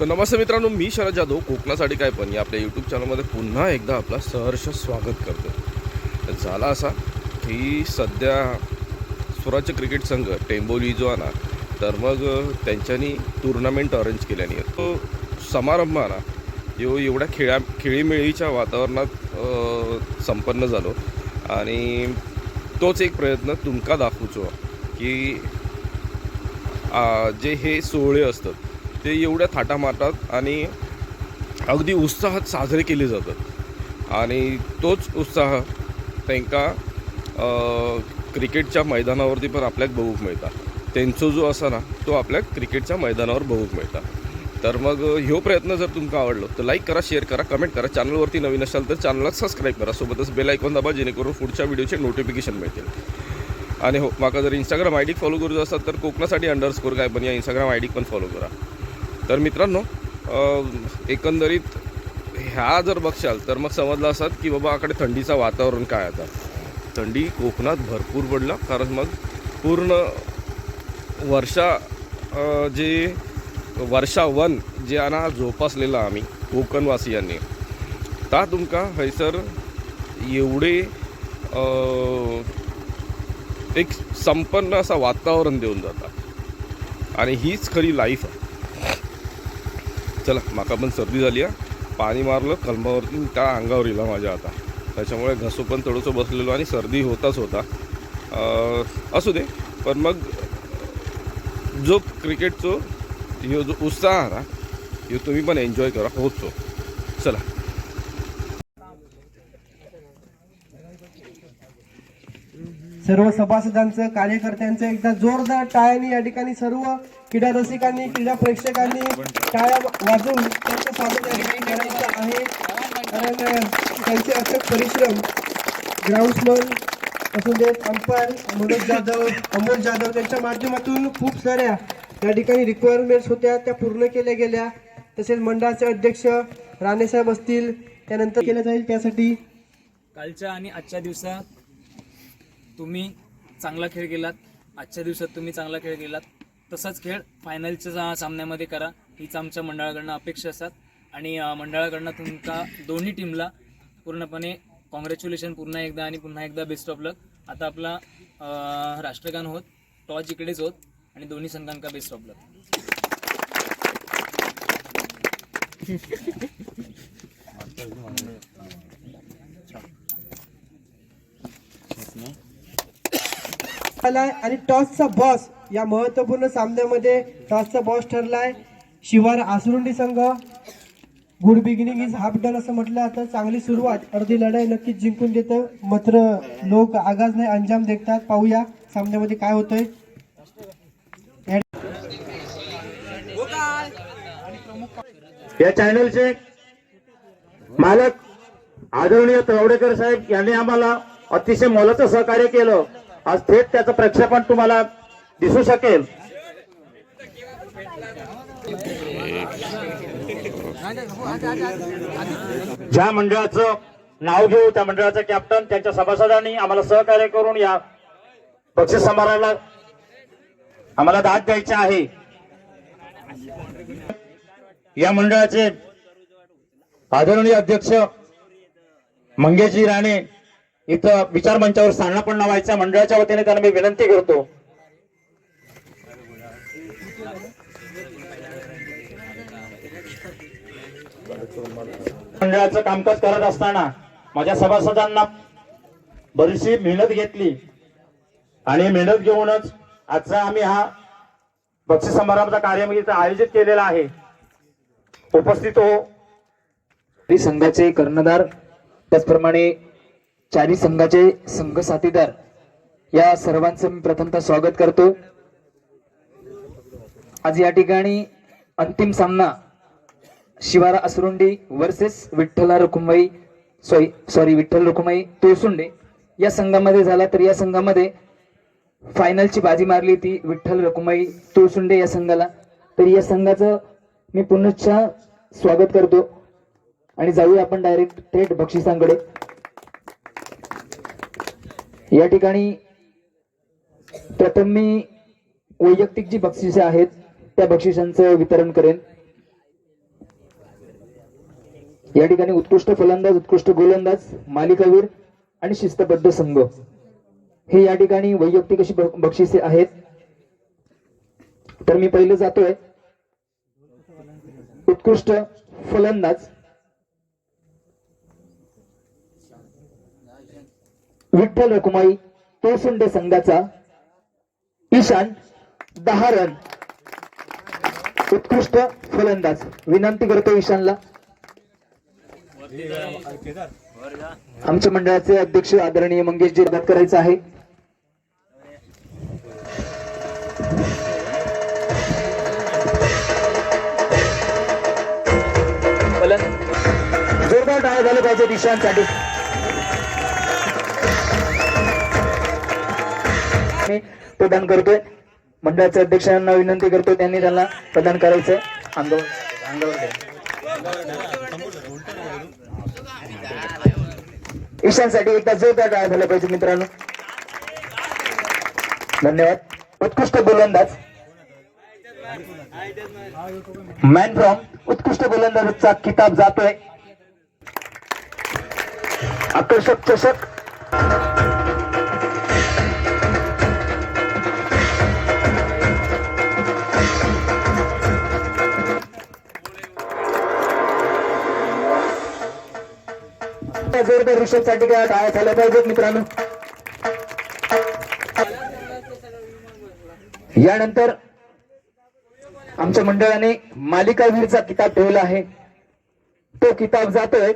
तर नमस्ते मित्रांनो मी शरद जाधव कोकणासाठी काय पण या आपल्या यूट्यूब चॅनलमध्ये पुन्हा एकदा आपला सहर्ष स्वागत करतो. झाला असा की सध्या स्वराज्य क्रिकेट संघ टेंबोली जो आहे तर मग त्यांच्यानी टुर्नामेंट अरेंज केल्याने. तो समारंभ आणा यो एवढ्या खेळा खेळीमेळीच्या वातावरणात संपन्न झालो. आणि तोच एक प्रयत्न तुमका दाखवचो की जे हे सोहळे असतात ते एवढ्या थाटामाटात आणि अगदी उत्साहात साजरे केले जातात. आणि तोच उत्साह त्यांका क्रिकेटच्या मैदानावरती पण आपल्याक बघूक मिळता. त्यांचो जो असा ना तो आपल्याक क्रिकेटच्या मैदानावर बघूक मिळता. तर मग ह्यो प्रयत्न जर तुमका आवडलो तर लाईक करा शेअर करा कमेंट करा. चॅनलवरती नवीन असाल तर चॅनलला सबस्क्राईब करा. सोबतच बेल आयकॉन दाबा जेणेकरून पुढच्या व्हिडिओचे नोटिफिकेशन मिळतील. आणि हो माका जर इंस्टाग्राम आय डी फॉलो करूचं असाल तर कोकणासाठी अंडरस्कोर काय पण या इंस्टाग्राम आय डी पण फॉलो करा. तर मित्रांनो एकंदरीत ह्या जर बघशाल तर मग समजलं असत की बाबा आकडे थंडीचं वातावरण काय आता? थंडी कोकणात भरपूर पडला कारण मग पूर्ण वर्षा जे वर्षा वन जे आना जोपासलेलं आम्ही कोकणवासियांनी ता तुमका हयसर एवढे एक संपन्न असा वातावरण देऊन जाता. आणि हीच खरी लाईफ आहे. चला माका पण सर्दी झाली आहे पाणी मारलं कलमावरती त्या अंगावर येला माझ्या आता. त्याच्यामुळे घसो पण थोडंसं बसलेलो आणि सर्दी होताच होता. असू दे पण मग जो क्रिकेटचो ह्यो जो उत्साह आहे ना ह्यो तुम्ही पण एन्जॉय करा होतो. चला. सर्व सभासदांचं कार्यकर्त्यांचं एकदा जोरदार टाळ्यांनी या ठिकाणी सर्व क्रीडा रसिकांनी क्रीडा प्रेक्षकांनी टाळ्या वाजवून त्यांचं स्वागत या ठिकाणी करायचं आहे. कारण त्यांचे अथक परिश्रम ग्राउंड्समन असून देत अंपायर मनोज जाधव अमोल जाधव त्यांच्या माध्यमातून खूप साऱ्या या ठिकाणी रिक्वायरमेंट्स होत्या त्या पूर्ण केल्या गेल्या. तसेच मंडळाचे अध्यक्ष राणेसाहेब असतील त्यानंतर केलं जाईल त्यासाठी. कालच्या आणि आजच्या दिवसात तुम्ही चांगला खेळ केलात आजच्या दिवसात तुम्ही चांगला खेळ केलात तसाच खेळ फायनलच्या सामन्यामध्ये करा. हीच आमच्या मंडळाकडनं अपेक्षा असतात. आणि मंडळाकडनं तुमचा दोन्ही टीमला पूर्णपणे कॉंग्रॅच्युलेशन पुन्हा एकदा आणि पुन्हा एकदा बेस्ट ऑफ लक आता आपला राष्ट्रगान होत. टॉस इकडेच होत. आणि दोन्ही संघांका बेस्ट ऑफ आणि टॉसचा बॉस या महत्त्वपूर्ण सामन्यामध्ये टॉसचा बॉस ठरलाय. शिवार आसरुंडी संघ. Good beginning is half done असं म्हटलं आता चांगली सुरुवात. अर्धी लढाई नक्कीच जिंकून देतं. मात्र लोक आगाज नाही अंजाम देखतात. पाहूया सामन्यामध्ये काय होतंय. या चॅनलचे मालक आदरणीय तवडेकर साहेब यांनी आम्हाला अतिशय मोलाचं सहकार्य केलं. आज थेट त्याचं प्रक्षेपण तुम्हाला दिसू शकेल. ज्या मंडळाचं नाव घेऊ त्या मंडळाचं कॅप्टन त्यांच्या सभासदांनी आम्हाला सहकार्य करून या बक्षीस समारोहाला आम्हाला दाद द्यायची आहे. या मंडळाचे आदरणीय अध्यक्ष मंगेशजी राणे इथं विचार मंचावर स्थानापन्न व्हायच्या मंडळाच्या वतीने त्यांना मी विनंती करतो. मंडळाचं कामकाज करत असताना माझ्या सभासदांना बरीचशी मेहनत घेतली. आणि मेहनत घेऊनच आजचा आम्ही हा बक्षीस समारंभाचा कार्यक्रम इथं आयोजित केलेला आहे. उपस्थित हो. संघाचे कर्णधार त्याचप्रमाणे चारी संघाचे संघ साथीदार या सर्वांचं मी प्रथमतः स्वागत करतो. आज या ठिकाणी अंतिम सामना Shivara Asrundi versus Vitthala Rukhumai sorry sorry Vitthal Rukumai Tosunde. या संघामध्ये झाला तर या संघामध्ये फायनलची बाजी मारली ती विठ्ठल रकुमाई तुळसुंडे या संघाला. तर या संघाचं मी पुनश्च स्वागत करतो. आणि जाऊया आपण डायरेक्ट थेट बक्षिसांकडे. या ठिकाणी प्रथम मी वैयक्तिक जी बक्षिसे आहेत त्या बक्षिसांचं वितरण करेन. या ठिकाणी उत्कृष्ट फलंदाज उत्कृष्ट गोलंदाज मालिकावीर आणि शिस्तबद्ध संघ. हे या ठिकाणी वैयक्तिक अशी बक्षिसे आहेत. तर मी पहिलं जातोय. उत्कृष्ट फलंदाज. विठ्ठल रकुमाई तोसुंडे संघाचा ईशान दहा रन. उत्कृष्ट फलंदाज. विनंती करतो ईशानला. आमच्या मंडळाचे अध्यक्ष आदरणीय मंगेशजी रद्द करायचं आहे. टाळ्या झालं पाहिजे ईशानसाठी प्रदान करतोय. मंडळाच्या अध्यक्षांना विनंती करतो त्यांनी त्यांना प्रदान करायचं अंगावर अंगावर घ्या. एकदा जोरदार टाळ्या झाल्या पाहिजे मित्रांनो. धन्यवाद. उत्कृष्ट गोलंदाज. मॅन फ्रॉम उत्कृष्ट गोलंदाजाचा किताब जातोय. आकर्षक चषक. त्या जोरदार ऋषभसाठी काय काय झालं पाहिजेत मित्रांनो. यानंतर आमच्या मंडळाने मालिकावीरचा किताब ठेवला आहे. तो किताब जातोय.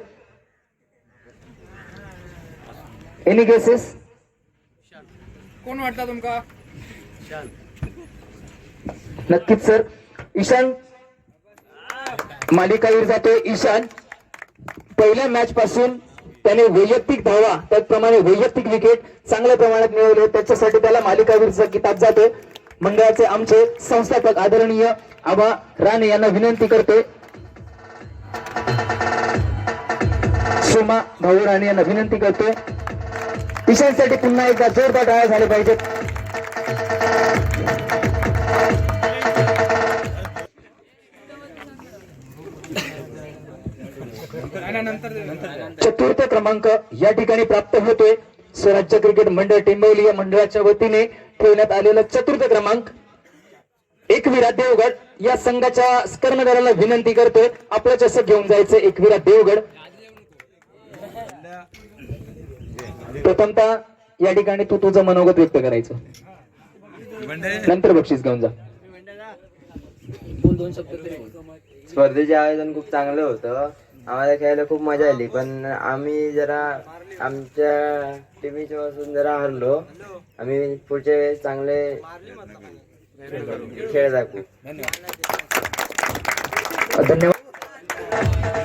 एनी गेसेस कोण वाटला तुमका? नक्कीच सर ईशान? मालिकावीर जातोय ईशान. पहिल्या मॅच पासून त्याने वैयक्तिक धावा त्याचप्रमाणे वैयक्तिक विकेट चांगल्या प्रमाणात मिळवले. त्याच्यासाठी त्याला मालिकावीरचा किताब जातोय. मंडळाचे आमचे संस्थापक आदरणीय आबा राणे यांना विनंती करते. सोमा भाऊ राणे यांना विनंती करतोय ईशानसाठी पुन्हा एकदा जोरदार टाळ्या झाले पाहिजेत. चतुर्थ क्रमांक या ठिकाणी प्राप्त होतोय. स्वराज्य क्रिकेट मंडळ टेंबवली या मंडळाच्या वतीने ठेवण्यात आलेला चतुर्थ क्रमांक. एकवीरा देवगड या संघाच्या कर्णधाराला विनंती करतोय. आपलं चषक घेऊन जायचं एकवीरा देवगड. प्रथमतः या ठिकाणी तू तुझं मनोगत व्यक्त करायचं. नंतर बक्षीस घेऊन जा. स्पर्धेचे आयोजन खूप चांगलं होतं. आम्हाला खेळायला खूप मजा आली पण आम्ही जरा आमच्या टीमच्या पासून जरा हरलो. आम्ही पुढच्या वेळेस चांगले खेळ दाखवू. धन्यवाद.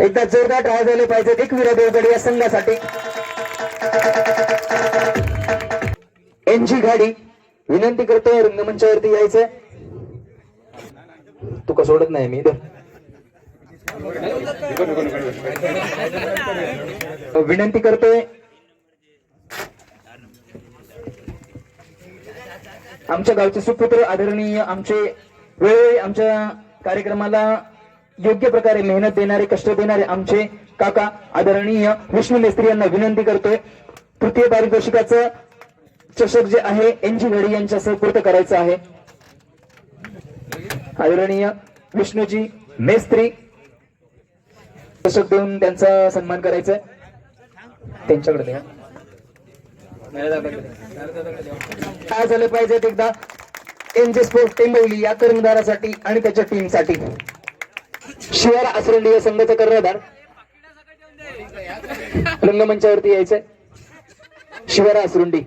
एकदा जोरदार टाळ्या झाले पाहिजेत एकविरा देवगड या संघासाठी. एनजी गाडी विनंती करतोय रंगमंचावरती यायचंय. तू सोडत नाही मी इथं. विनंती करतोय. आमच्या गावचे सुपुत्र आदरणीय आमचे वेळोवेळी आमच्या कार्यक्रमाला योग्य प्रकारे मेहनत देणारे कष्ट देणारे आमचे काका आदरणीय विष्णू मेस्त्री यांना विनंती करतोय. तृतीय पारितोषिकाचं चषक जे आहे एन जी घडी यांच्या सुपूर्त करायचं आहे. आदरणीय विष्णूजी मेस्त्री चषक देऊन त्यांचा सन्मान करायचा त्यांच्याकडे द्या. काय झालं पाहिजे एकदा? एन जे स्पोर्ट टेंबवली या कर्मदारासाठी आणि त्याच्या टीमसाठी शिवार आसरंडी या संघाचा कर्णधार. रंगमंचावरती यायचंय. शिवार आसरुंडी.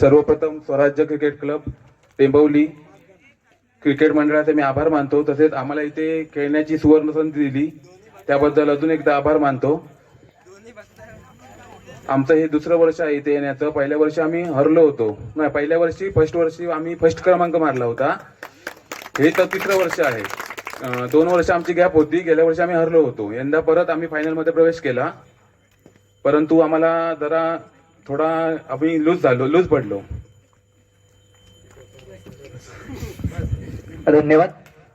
सर्वप्रथम स्वराज्य क्रिकेट क्लब टेंबवली क्रिकेट मंडळाचे मी आभार मानतो. तसेच आम्हाला इथे खेळण्याची सुवर्ण संधी दिली. त्याबद्दल अजून एकदा आभार मानतो. आमचं हे दुसरं वर्ष आहे इथे येण्याचं. पहिल्या वर्षी आम्ही हरलो होतो. नाही पहिल्या वर्षी फर्स्ट वर्षी आम्ही फर्स्ट क्रमांक मारला होता. हे तर तिसरं वर्ष आहे. दोन वर्ष आमची गॅप होती. गेल्या वर्षी आम्ही हरलो होतो. यंदा परत आम्ही फायनलमध्ये प्रवेश केला. परंतु आम्हाला जरा थोडा आम्ही लूज झालो लूज पडलो. धन्यवाद.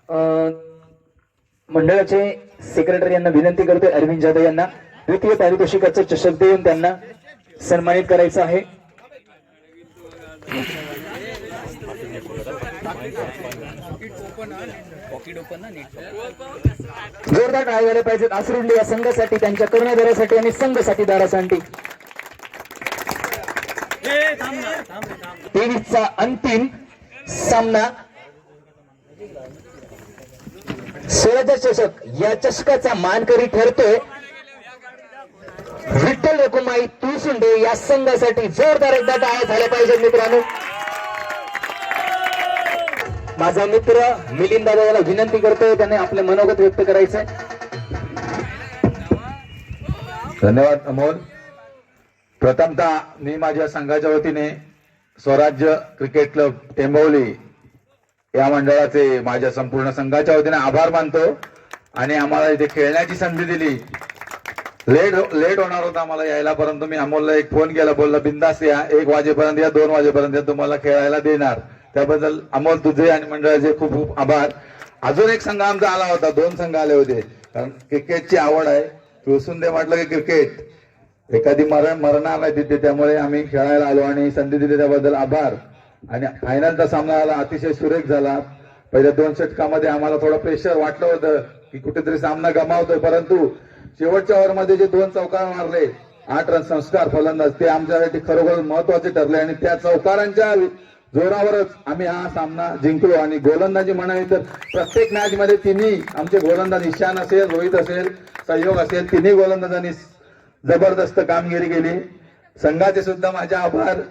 अं, मंडळाचे सेक्रेटरी यांना विनंती करतोय अरविंद जाधव यांना. द्वितीय पारितोषिकाचं चषक देऊन त्यांना सन्मानित करायचं आहे. जोरदार काय झाले पाहिजेत. आसरुंडी या संघासाठी त्यांच्या कर्णधारासाठी आणि संघ साथीदारासाठी तेवीसचा अंतिम सामना. सोळाचा चषक या चषकाचा मानकरी ठरतोय. विठ्ठल रकुमाई तुळसुंडे या संघासाठी जोरदार एकदा टाळ्या झाल्या पाहिजे मित्रांनो. माझा मित्र मिलिंद दादा विनंती करतोय त्याने आपले मनोगत व्यक्त करायचंय. धन्यवाद अमोल. प्रथमतः मी माझ्या संघाच्या वतीने स्वराज्य क्रिकेट क्लब टेंबवली या मंडळाचे माझ्या संपूर्ण संघाच्या वतीने आभार मानतो आणि आम्हाला इथे खेळण्याची संधी दिली. लेट हो- लेट होणार होता मला यायला परंतु मी अमोलला एक फोन केला बोलला बिंदास या. एक वाजेपर्यंत या दोन वाजेपर्यंत तुम्हाला खेळायला देणार. त्याबद्दल अमोल तुझे आणि मंडळाचे खूप खूप आभार. अजून एक संघ आमचा आला होता. दोन संघ आले होते. कारण क्रिकेटची आवड आहे. तुळसुंदे म्हटलं की क्रिकेट. एखादी मरण मरणार नाही तिथे. त्यामुळे आम्ही खेळायला आलो आणि संधी दिली त्याबद्दल आभार. आणि फायनलचा सामना आला अतिशय सुरेख झाला. पहिल्या दोन षटकामध्ये आम्हाला थोडं प्रेशर वाटलं होतं की कुठेतरी सामना गमावतोय. परंतु शेवटच्या ओव्हरमध्ये जे दोन चौकार मारले आठ रन संस्कार फलंदाज ते आमच्यासाठी खरोखर महत्त्वाचे ठरले आणि त्या चौकारांच्या जोरावरच आम्ही हा सामना जिंकलो. आणि गोलंदाजी म्हणावी तर प्रत्येक मॅच मध्ये तिन्ही आमचे गोलंदाज ईशान असेल रोहित असेल सहयोग असेल तिन्ही गोलंदाजांनी जबरदस्त कामगिरी केली. संघाचे सुद्धा माझे आभार.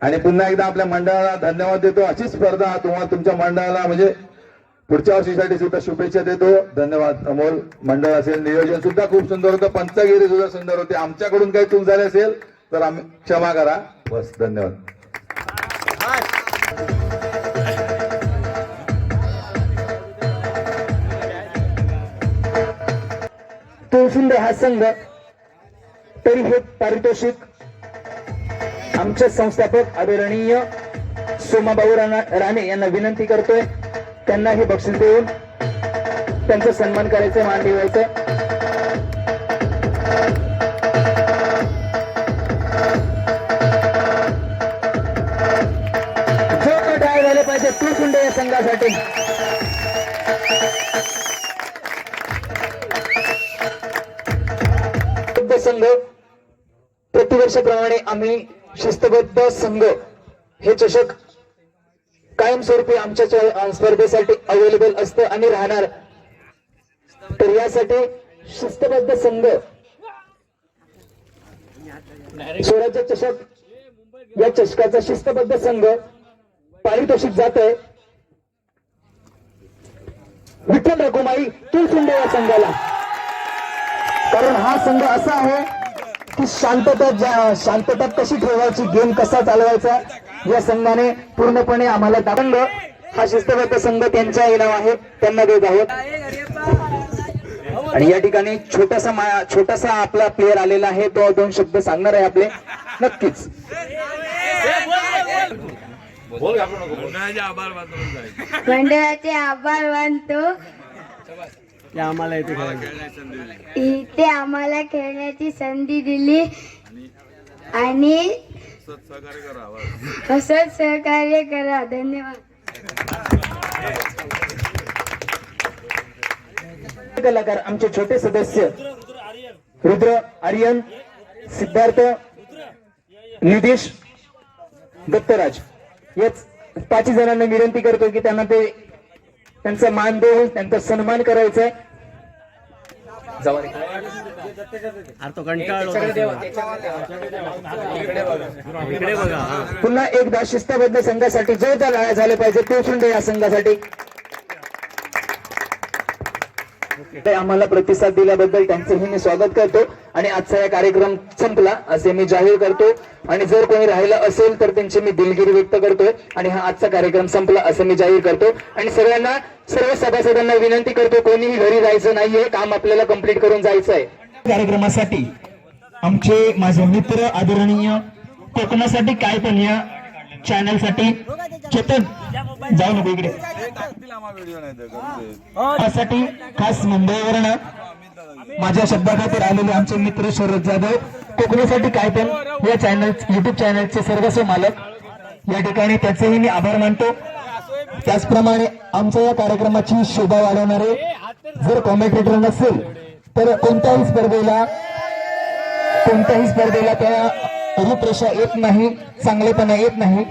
आणि पुन्हा एकदा आपल्या मंडळाला धन्यवाद देतो. अशी स्पर्धा तुम्हाला तुमच्या मंडळाला म्हणजे पुढच्या वर्षीसाठी सुद्धा शुभेच्छा देतो. धन्यवाद अमोल. मंडळ असेल नियोजन सुद्धा खूप सुंदर होतं. पंचगिरी सुद्धा सुंदर होते. आमच्याकडून काही चूक झाली असेल तर आम्ही क्षमा करा. बस धन्यवाद. तुळसुंदे हा संघ तरी हे पारितोषिक आमचे संस्थापक आदरणीय सोमाभाऊ राणा- राणे यांना विनंती करतोय. त्यांना हे बक्षीस देऊन त्यांचा सन्मान करायचं मान ठेवायचं या संघासाठी. संघ प्रतिवर्षाप्रमाणे आम्ही शिस्तबद्ध संघ हे चषक कायमस्वरूपी आमच्या स्पर्धेसाठी अवेलेबल असतं आणि राहणार. तर यासाठी शिस्तबद्ध संघ स्वराज्य चषक या चषकाचा शिस्तबद्ध संघ पारितोषिक जात आहे विठ्ठल रघुमाई तुळसुंडे या संघाला. कारण हा संघ असा आहे की शांतता शांतता कशी ठेवायची गेम कसा चालवायचा या संघाने पूर्णपणे आम्हाला दाखंग हा शिस्तबद्ध संघ त्यांचा इनाम आहे. त्यांना देत आहोत. आणि या ठिकाणी छोटासा मा- छोटासा आपला प्लेअर आलेला आहे. तो दोन शब्द सांगणार आहे आपले. नक्कीच. मंडळाचे आभार मानतो. इथे आम्हाला खेळण्याची संधी दिली. आणि असंच सहकार्य करा धन्यवाद. कलाकार आमचे छोटे सदस्य रुद्र आर्यन सिद्धार्थ निदेश दत्तराज. याच पाच जणांना विनंती करतो की त्यांना ते त्यांचा मान देऊन त्यांचा सन्मान करायचा आहे पुन्हा एकदा शिस्तबद्ध संघासाठी जोरदार लढाई झाले पाहिजे तुळसुंडे या संघासाठी ते आम्हाला प्रतिसाद दिल्याबद्दल त्यांचंही मी स्वागत करतो. आणि आजचा या कार्यक्रम संपला असे मी जाहीर करतो. आणि जर कोणी राहिलं असेल तर त्यांची मी दिलगिरी व्यक्त करतोय. आणि हा आजचा कार्यक्रम संपला असं मी जाहीर करतो. आणि सगळ्यांना सर्व सभासदांना विनंती करतो कोणीही घरी जायचं नाहीये काम आपल्याला कंप्लीट करून जायचं आहे कार्यक्रमासाठी आमचे माझे मित्र आदरणीय कोकणासाठी काय पण या चॅनलसाठी चेतन जाऊ नको इकडे. त्यासाठी खास मुंबईवरन माझ्या शब्दाखातर आलेले आमचे मित्र शरद जाधव कोकणासाठी काय पण या चॅनल युट्यूब चॅनलचे सर्वस्व मालक. या ठिकाणी त्याचेही मी आभार मानतो. त्याचप्रमाणे आमच्या या कार्यक्रमाची शोभा वाढवणारे जर कॉमेंटेटर नसेल तर कोणत्याही स्पर्धेला कोणत्याही स्पर्धेला त्या रूपरेषा येत नाही चांगलेपणा येत नाही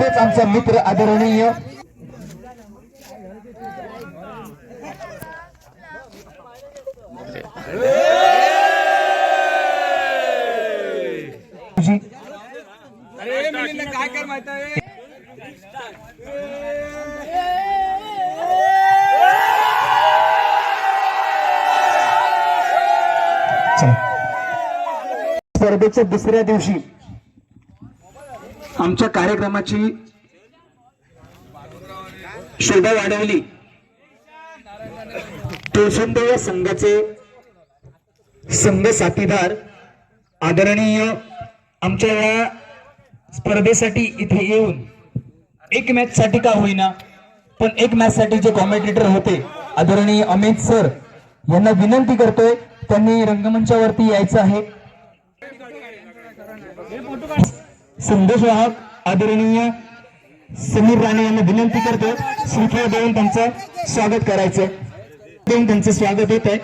तेच आमचा मित्र आदरणीय Yeah. चला. स्पर्धेच्या दुसऱ्या दिवशी आमच्या कार्यक्रमाची शोभा वाढवली. तुळसुंद या संघाचे संघ साथीदार आदरणीय आमच्या या स्पर्धेसाठी इथे येऊन एक मॅच साठी का होईना पण एक मॅच साठी जे कॉमेंटेटर होते आदरणीय अमित सर यांना विनंती करतोय त्यांनी रंगमंचावरती यायचं आहे. संदेश वाहक आदरणीय समीर राणे यांना विनंती करतो श्रीफळ देऊन त्यांचं स्वागत करायचं. देऊन त्यांचं स्वागत होत आहे.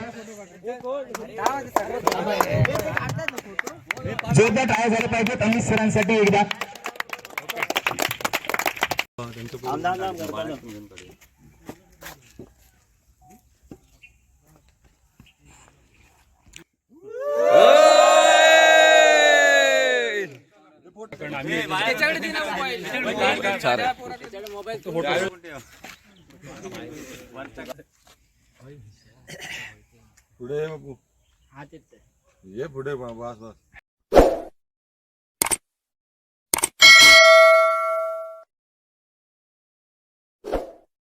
जोरदार टाळ्या झाल्या पाहिजेत अमित सरांसाठी एकदा. पुढे ये पुढे बस बस.